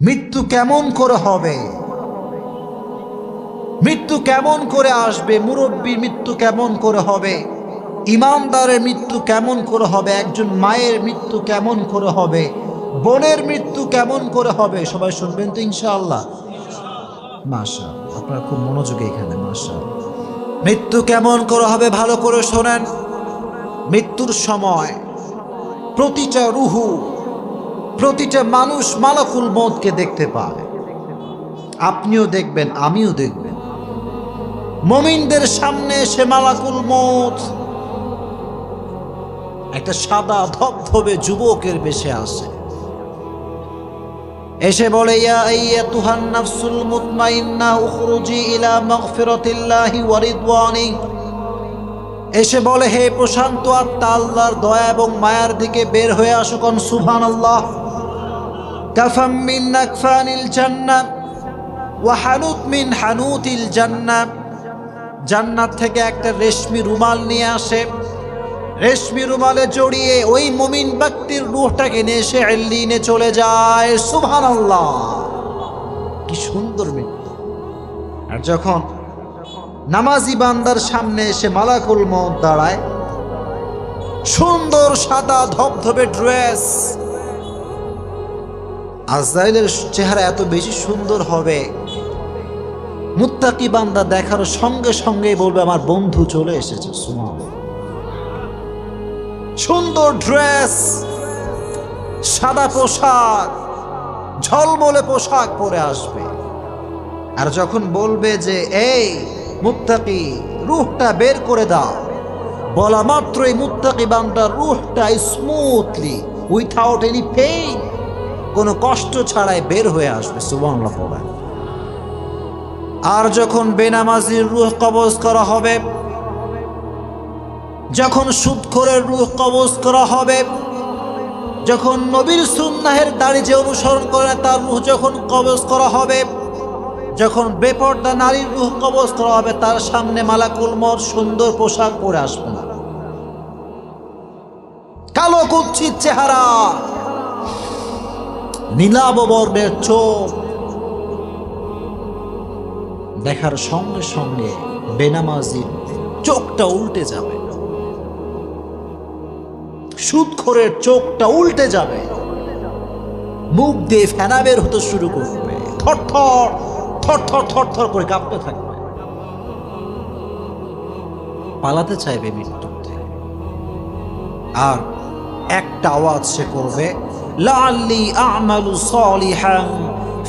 মৃত্যু কেমন করে হবে? মৃত্যু কেমন করে আসবে? মুরব্বী, মৃত্যু কেমন করে হবে? ইমানদারের মৃত্যু কেমন করে হবে? একজন মায়ের মৃত্যু কেমন করে হবে? বোনের মৃত্যু কেমন করে হবে? সবাই শুনবেন তো ইনশাআল্লাহ। মাশা আপনার খুব মনোযোগী এখানে মাশা মৃত্যু কেমন করে হবে ভালো করে শোনেন। মৃত্যুর সময় প্রতিটা রুহু প্রতিটা মানুষ মালাকুল মতকে দেখতে পায়। আপনিও দেখবেন, আমিও দেখবেন। মমিনদের সামনে এসে মালাকুল মত একটা সাদা ধবধবে যুবকের বেশে আসে। এসে বলে উখরুজি এসে বলে, হে প্রশান্ত আত্মা, আল্লাহর দয়া এবং মায়ার দিকে বের হয়ে আসো কোন সুবহানাল্লাহ। কাফাম মিন আকফানিল জান্নাহ ওয়া হানুত মিন হানুতিল জান্নাহ জান্নাত থেকে একটা রেশমি রুমাল নিয়ে আসে। রেশমি রুমালে জড়িয়ে ওই মুমিন ব্যক্তির রুহটাকে নিয়ে এসে এল্লিনে চলে যায়। সুবহানাল্লাহ। কি সুন্দর মৃত্যু আর যখন নামাজি বান্দার সামনে এসে মালাকুল মত দাঁড়ায়, সুন্দর সাদা ধবধবে ড্রেস আজরাইলের চেহারা এত বেশি সুন্দর হবে। মুত্তাকি বান্দা দেখার সঙ্গে সঙ্গেই বলবে, আমার বন্ধু চলে এসেছে সুন্দর ড্রেস, সাদা পোশাক, ঝলমলে পোশাক পরে আসবে। আর যখন বলবে যে, এই মুত্তাকি, রুহটা বের করে দাও। বলা মাত্রই মুত্তাকি বান্দার রুহটা স্মুথলি উইথাউট এনি পেইন কোনো কষ্ট ছাড়াই বের হয়ে আসবে, সুবহানাল্লাহ পড়া আর যখন বেনামাজির রুহ কবজ করা হবে, যখন সুদখোরের রুহ কবজ করা হবে, যখন নবীর সুন্নাহের দাড়ি যে অনুসরণ করে তার রুহ যখন কবজ করা হবে, যখন বেপর্দা নারীর রুহ কবজ করা হবে, তার সামনে মালাকুল মর সুন্দর পোশাক পরে আসবে না। কালো কুচ্ছিত চেহারা নীলাব বর্ণের চোখ। দেখার সঙ্গে সঙ্গে বেনামাজির চোখটা উল্টে যাবে। সুদখোরের চোখটা উল্টে যাবে। মুখ দিয়ে ফেনা বের হতে শুরু করবে। থরথর থরথর থরথর করে কাঁপতে থাকবে। পালাতে চাইবে মৃত্যু থেকে আর একটা আওয়াজ সে করবে লাল্লি আমালু সলিহান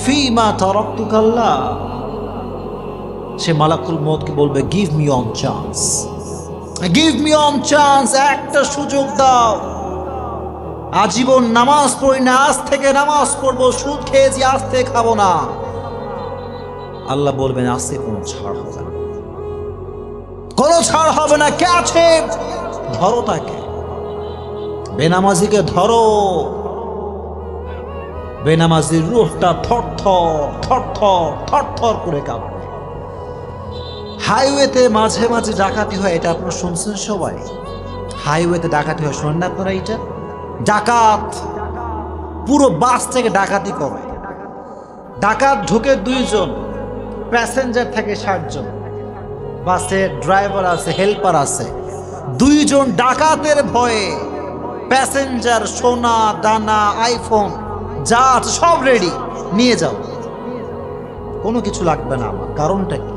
ফিমা তারাকতু কাল্লা সে মালাকুল মতকে বলবে give me one chance give me one chance একটা সুযোগ দাও। আজীবন নামাজ পড়ি না, আজ থেকে নামাজ পড়ব, সুদ খেয়েছি আজ থেকে খাব না। আল্লাহ বলবেন আজকে কোনো ছাড় হবে না। কোনো ছাড় হবে না। কে আছে? ধরো তাকে। বেনামাজিকে ধরো। বেনামাজির রুহটা থর থর থর থর থর থর করে কাঁপবে হাইওয়েতে মাঝে মাঝে ডাকাতি হয়, এটা আপনারা শুনছেন সবাই। হাইওয়েতে ডাকাতি হয়, শোনেন না আপনারা এটা? ডাকাত পুরো বাস থেকে ডাকাতি করে। ডাকাত ঢুকে দুইজন, প্যাসেঞ্জার থাকে ষাটজন বাসে ড্রাইভার আছে, হেল্পার আছে। দুইজন ডাকাতের ভয়ে প্যাসেঞ্জার, সোনা, দানা, আইফোন যা আছে সব রেডি নিয়ে যাও। কোনো কিছু লাগবে না আমার। কারণটা কি?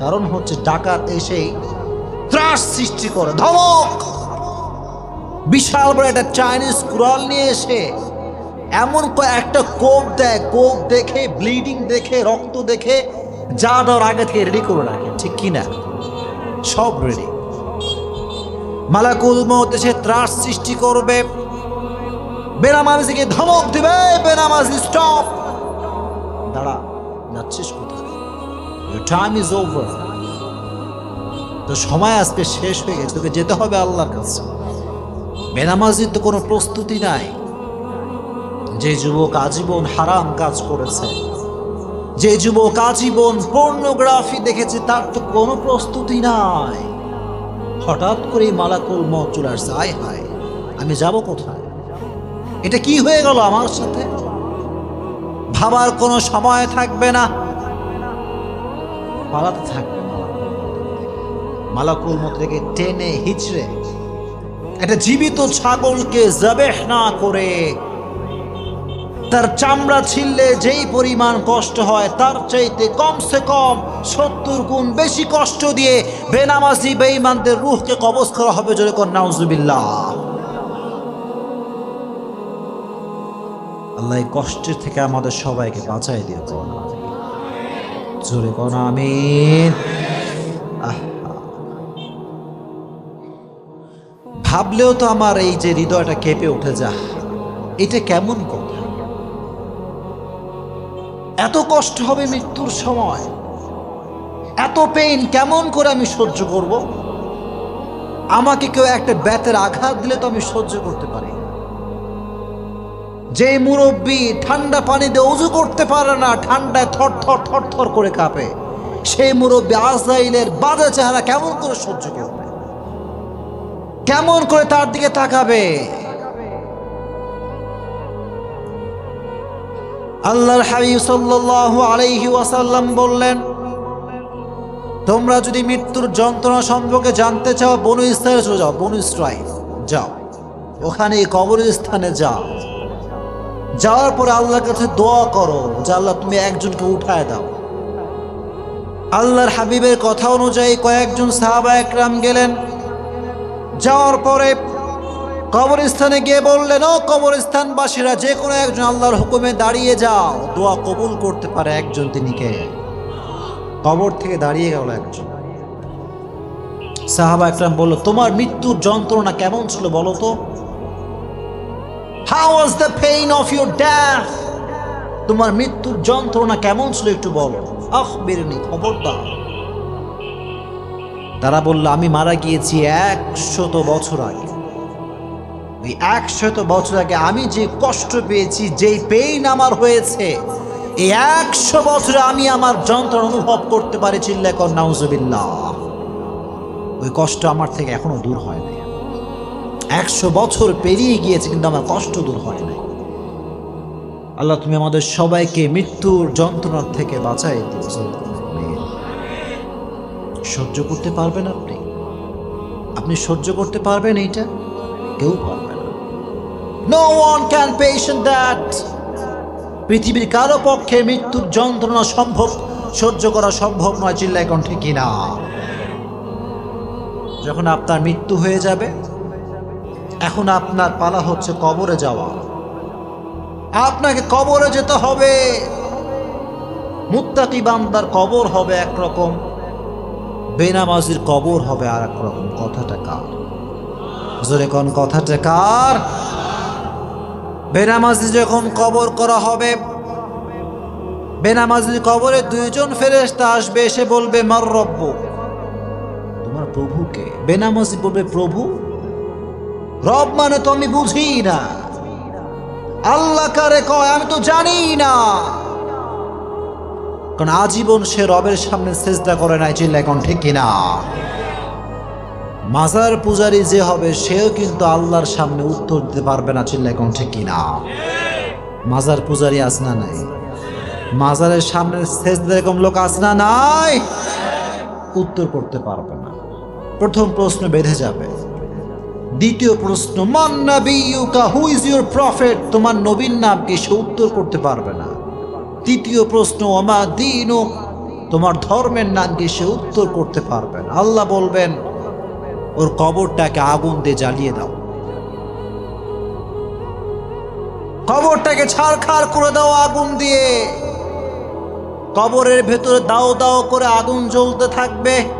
কারণ হচ্ছে ডাকাত এসেই ত্রাস সৃষ্টি করে। ধমক! বিশাল বড় একটা চাইনিজ কুড়াল নিয়ে এসে এমন একটা কোপ দেয়। কোপ দেখে ব্লিডিং দেখে, রক্ত দেখে, যা দেওয়ার আগে থেকে রেডি করে রাখে। ঠিক কি না সব রেডি মালাকুল মত এসে ত্রাস সৃষ্টি করবে। বেনামাজিকে ধমক দিবে, বেনামাজি স্টপ দাঁড়া যাচ্ছিস কোথায়? Your time is over. তো সময় আজকে শেষ হয়ে গেছে, তোকে যেতে হবে আল্লাহর কাছে। বেনামাজির তো কোনো প্রস্তুতি নাই। যে যুবক আজীবন হারাম কাজ করেছে, যে যুবক আজীবন পর্নোগ্রাফি দেখেছে, তার তো কোনো প্রস্তুতি নাই। হঠাৎ করেই মালাকুল মত চলে আসছে, আয় হায়, আমি যাব কোথায়? এটা কি হয়ে গেল আমার সাথে? ভাবার কোনো সময় থাকবে না। পালাতে থাকবে মালাকুল থেকে টেনে হিচড়ে একটা জীবিত ছাগলকে জবেহ না করে তার চামড়া ছিললে যেই পরিমাণ কষ্ট হয়, তার চাইতে কমসে কম সত্তর গুণ বেশি কষ্ট দিয়ে বেনামাজি, বেঈমানদের রুহকে কবজ করা হবে, জোরে কর নাউজুবিল্লাহ। আল্লাহ কষ্টের থেকে আমাদের সবাইকে বাঁচাই দিয়ে কোন জোরে আমিন। আহা। ভাবলেও তো আমার এই যে হৃদয়টা কেঁপে উঠে যা, এটা কেমন কথা? এত কষ্ট হবে মৃত্যুর সময়। এত পেইন কেমন করে আমি সহ্য করব? আমাকে কেউ একটা ব্যাতের আঘাত দিলে তো আমি সহ্য করতে পারি। না। যে মুরব্বী ঠান্ডা পানি দিয়ে উজু করতে পারে না, ঠান্ডায় থর থর থর থর করে কাঁপে। সেই মুরব্বী আজরাইলের বাজে চেহারা কেমন করে সহ্য করবে? কেমন করে তার দিকে তাকাবে? আল্লাহর হাবিব সাল্লাল্লাহু আলাইহি ওয়াসাল্লাম বললেন, তোমরা যদি মৃত্যুর যন্ত্রণা সম্পর্কে জানতে চাও, বনু ইসরায়েল যাও, বনু ইসরায়েল যাও। ওখানে কবরস্থানে যাও। যাওয়ার পরে আল্লাহর কাছে দোয়া করো যে আল্লাহ, তুমি একজনকে উঠায় দাও। আল্লাহর হাবিবের কথা অনুযায়ী কয়েকজন সাহাবা একরাম গেলেন। যাওয়ার পরে কবরস্থানে গিয়ে বললেন, ও কবরস্থানবাসীরা, যে কোনো একজন আল্লাহর হুকুমে দাঁড়িয়ে যাও। দোয়া কবুল করতে পারে একজন তিনি কে কবর থেকে দাঁড়িয়ে গেল একজন। সাহাবা একরাম বলল, তোমার মৃত্যুর যন্ত্রণা কেমন ছিল বলো তো? How was the pain of your death তোমার মৃত্যুর যন্ত্রণা কেমন ছিল একটু বলো। আহ বেরোনি খবরদার। তারা বলল, আমি মারা গিয়েছি একশত বছর আগে। ওই একশত বছর আগে আমি যে কষ্ট পেয়েছি, যেই পেইন আমার হয়েছে, এই একশো বছরে আমি আমার যন্ত্রণা অনুভব করতে পারি চিল্লাকর নাউজবিল্লাহ। ওই কষ্ট আমার থেকে এখনও দূর হয় একশো বছর পেরিয়ে গিয়েছে, কিন্তু আমার কষ্ট দূর হয় নাই। আল্লাহ, তুমি আমাদের সবাইকে মৃত্যুর যন্ত্রণার থেকে বাঁচাই সহ্য করতে পারবেন আপনি? আপনি সহ্য করতে পারবেন এইটা? কেউ পারবে না। No one can patient that পৃথিবীর কারও পক্ষে মৃত্যুর যন্ত্রণা সম্ভব, সহ্য করা সম্ভব নয় চিল্লাই কণ্ঠে কিনা যখন আপনার মৃত্যু হয়ে যাবে এখন আপনার পালা হচ্ছে কবরে যাওয়া। আপনাকে কবরে যেতে হবে। মুত্তাকি বান্দার কবর হবে একরকম, বেনামাজির কবর হবে আর একরকম কথাটা কার? জোরে কোন কথাটা কার? বেনামাজি যখন কবর করা হবে, বেনামাজির কবরে দুইজন ফেরেশতা আসবে, এসে বলবে, মার রব্ব। তোমার প্রভুকে? বেনামাজি বলবে, প্রভু। রব মানে তো আমি বুঝি না। আল্লাহ কারে কয়, আমি তো জানি না। কারণ আজীবন সে রবের সামনে চেষ্টা করে নাই, চিল্লা, এখন ঠিক কিনা? মাজার পূজারি যে হবে, সেও কিন্তু আল্লাহর সামনে উত্তর দিতে পারবে না, চিল্লা, এখন ঠিক কিনা? মাজার পূজারি আস না নাই? মাজারের সামনে সেজদা এরকম লোক আস না নাই? উত্তর করতে পারবে না। প্রথম প্রশ্ন বেঁধে যাবে। দ্বিতীয় প্রশ্ন, মান নাবিয়ুকা হু ইজ ইউর প্রফেট তোমার নবীন নাম কি সে উত্তর করতে পারবে না। তৃতীয় প্রশ্ন আমা দিন তোমার ধর্মের নাম কি সে উত্তর করতে পারবে না। আল্লাহ বলবেন, ওর কবরটাকে আগুন দিয়ে জ্বালিয়ে দাও। কবরটাকে ছাড়খাড় করে দাও আগুন দিয়ে। কবরের ভেতরে দাও দাও করে আগুন জ্বলতে থাকবে।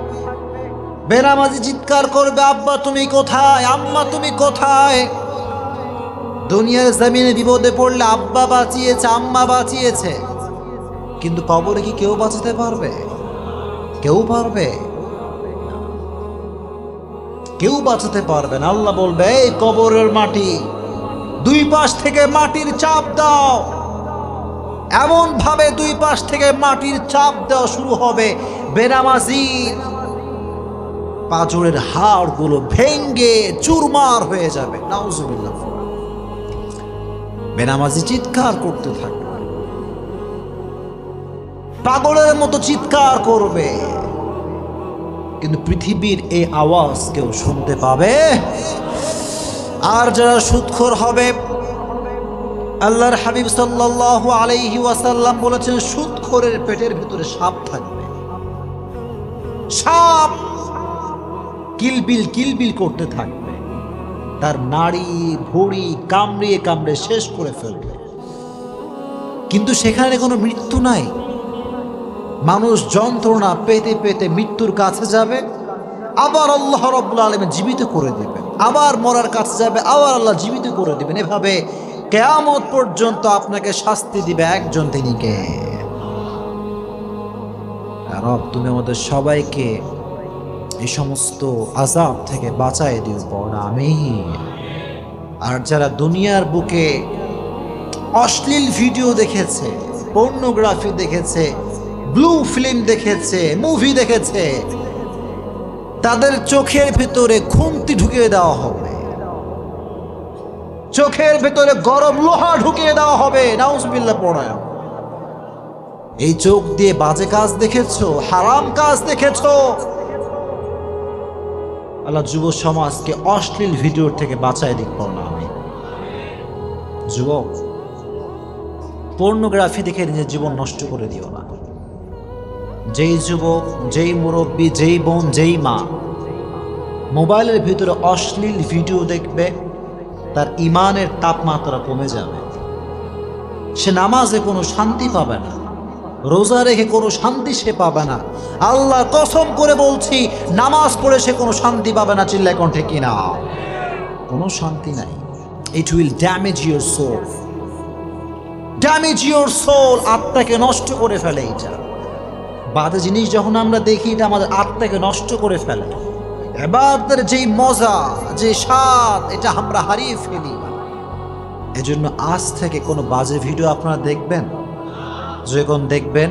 বেনামাজি চিৎকার করবে, আব্বা, তুমি কোথায়? আম্মা, তুমি কোথায়? দুনিয়ার জমিনে বিপদে পড়লে আব্বা বাঁচিয়েছে, আম্মা বাঁচিয়েছে। কিন্তু কবরে কি কেউ বাঁচাতে পারবে? কেউ পারবে? কেউ বাঁচাতে পারবে না। আল্লাহ বলবে, এই কবরের মাটি, দুই পাশ থেকে মাটির চাপ দাও। এমন ভাবে দুই পাশ থেকে মাটির চাপ দেওয়া শুরু হবে। বেনামাজির পাঁচরের হাড়গুলো ভেঙ্গে চুরমার হয়ে যাবে। নাউজুবিল্লাহ। বেনামাজি চিৎকার করতে থাকবে। পাগলের মতো চিৎকার করবে। কিন্তু পৃথিবীর এই আওয়াজ কেউ শুনতে পাবে? আর যারা সুৎখর হবে, আল্লাহর হাবিব সাল্লাল্লাহু আলাইহি ওয়াসাল্লাম বলেছেন, সুৎখরের পেটের ভিতরে সাপ থাকবে। সাপ কিলবিল কিলবিল করতে থাকবে। তার নাড়ি, ভড়ি কামড়িয়ে কামড়ে শেষ করে ফেলবে। কিন্তু সেখানে কোনো মৃত্যু নাই। মানুষ যন্ত্রণা পেতে পেতে মৃত্যুর কাছে যাবে, আবার আল্লাহ রব্বুল আলমে জীবিত করে দেবেন। আবার মরার কাছে যাবে, আবার আল্লাহ জীবিত করে দেবেন। এভাবে কেয়ামত পর্যন্ত আপনাকে শাস্তি দিবে একজন তিনি কে রব, তুমি আমাদের সবাইকে এই সমস্ত আজাব থেকে বাঁচাই দিও পড় আমি আর যারা দুনিয়ার বুকে অশ্লীল ভিডিও দেখেছে, পর্নোগ্রাফি দেখেছে, ব্লু ফিল্ম দেখেছে, মুভি দেখেছে, তাদের চোখের ভিতরে খুন্তি ঢুকিয়ে দেওয়া হবে। চোখের ভিতরে গরম লোহা ঢুকিয়ে দেওয়া হবে নাউজবিল্লা পড়ায়। এই চোখ দিয়ে বাজে কাজ দেখেছ, হারাম কাজ দেখেছ? আল্লাহ যুব সমাজকে অশ্লীল ভিডিওর থেকে বাঁচায় দিক না আমি। যুবক, পর্নোগ্রাফি দেখে নিজের জীবন নষ্ট করে দিও না। যেই যুবক, যেই মুরব্বী, যেই বোন, যেই মা মোবাইলের ভিতরে অশ্লীল ভিডিও দেখবে, তার ইমানের তাপমাত্রা কমে যাবে। সে নামাজে কোনো শান্তি পাবে না। রোজা রেখে কোনো শান্তি সে পাবে না। আল্লাহ কসম করে বলছি, নামাজ পড়ে সে কোনো শান্তি পাবে না, চিল্লায় কণ্ঠে কিনা কোনো শান্তি নাই। It will damage your soul damage your soul আত্মাকে নষ্ট করে ফেলে এটা। বাজে জিনিস যখন আমরা দেখি, এটা আমাদের আত্মাকে নষ্ট করে ফেলে। এবার তার যেই মজা, যে স্বাদ, এটা আমরা হারিয়ে ফেলি। এজন্য আজ থেকে কোনো বাজে ভিডিও আপনারা দেখবেন? যখন দেখবেন